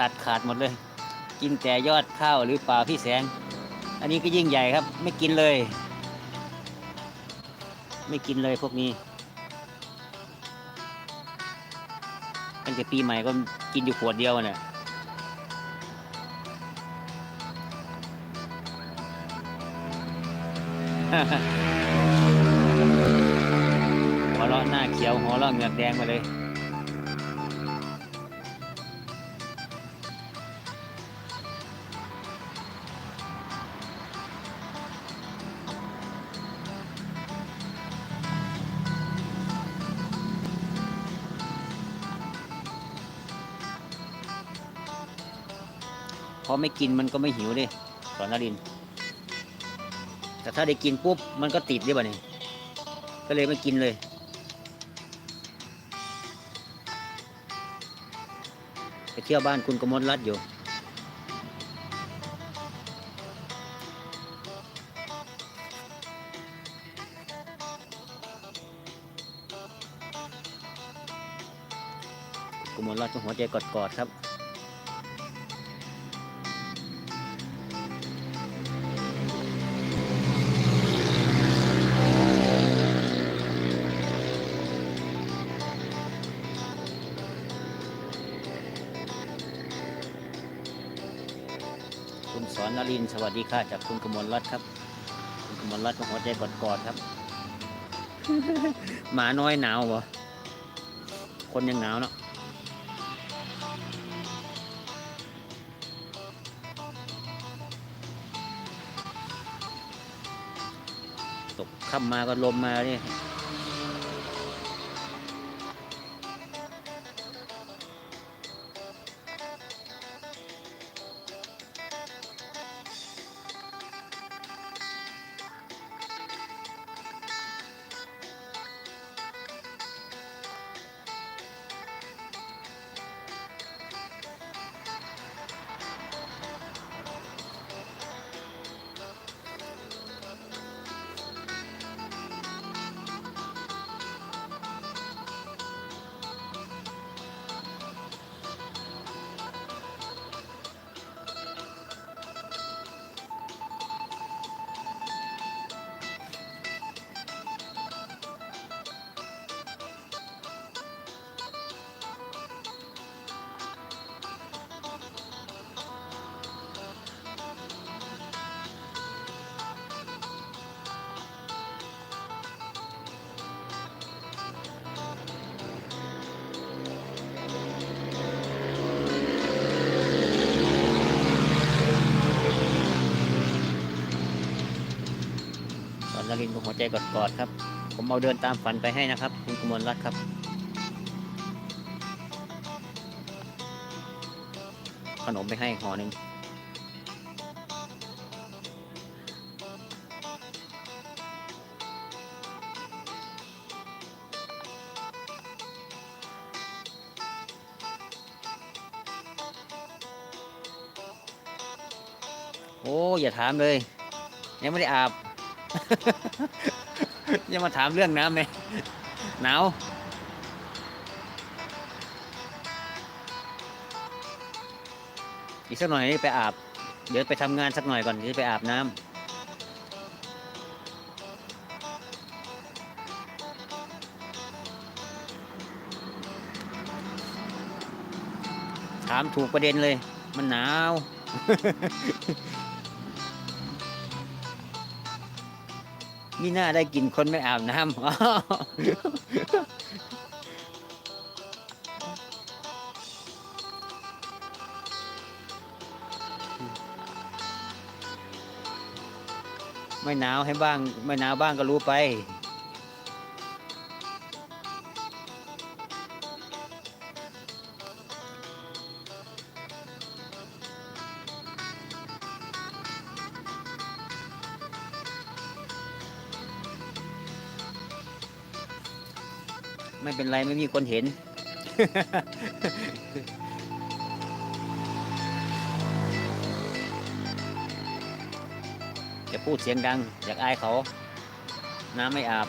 ตัดขาดหมดเลย กินแต่ยอดข้าวหรือป่าพี่แสง อันนี้ก็ยิ่งใหญ่ครับ ไม่กินเลย ไม่กินเลยพวกนี้ตั้งแต่ปีใหม่ก็กินอยู่ขวดเดียวน่ะหัวเราะหน้าเขียวหัวเราะเหงือกแดงมาเลย พอไม่กินมันก็ไม่หิวดิสอนนริน แต่ถ้าได้กินปุ๊บมันก็ติดดิบ่เนี่ยก็เลยไม่กินเลย ไปเที่ยวบ้านคุณกมลรัตน์อยู่ กมลรัตน์ก็หัวใจกอดๆครับ อนนรินสวัสดีค่ะจากคุณกมลรัตน์ครับ คุณกมลรัตน์ก็หัวใจกอดครับ หมาน้อยหนาวบ่คนยังหนาวเนาะตกค่ำมาก็ลมมาเนี่ย หัวใจกอดๆครับ ผมเอาเดินตามฝันไปให้นะครับ คุณกมลรัตน์ครับ ขนมไปให้ห่อหนึ่งโอ้ อย่าถามเลย ยังไม่ได้อาบ ยังมาถามเรื่องน้ำเลยหนาวอีกสักหน่อยนี่ไปอาบ เดี๋ยวไปทำงานสักหน่อยก่อนที่ไปอาบน้ำถามถูกประเด็นเลย มันหนาว นี่น่าได้กินคนไม่อาบน้ำไม่หนาวให้บ้าง ไม่หนาวบ้างก็รู้ไป ไม่เป็นไรไม่มีคนเห็น จะพูดเสียงดัง อยากอายเขา น้ำไม่อาบ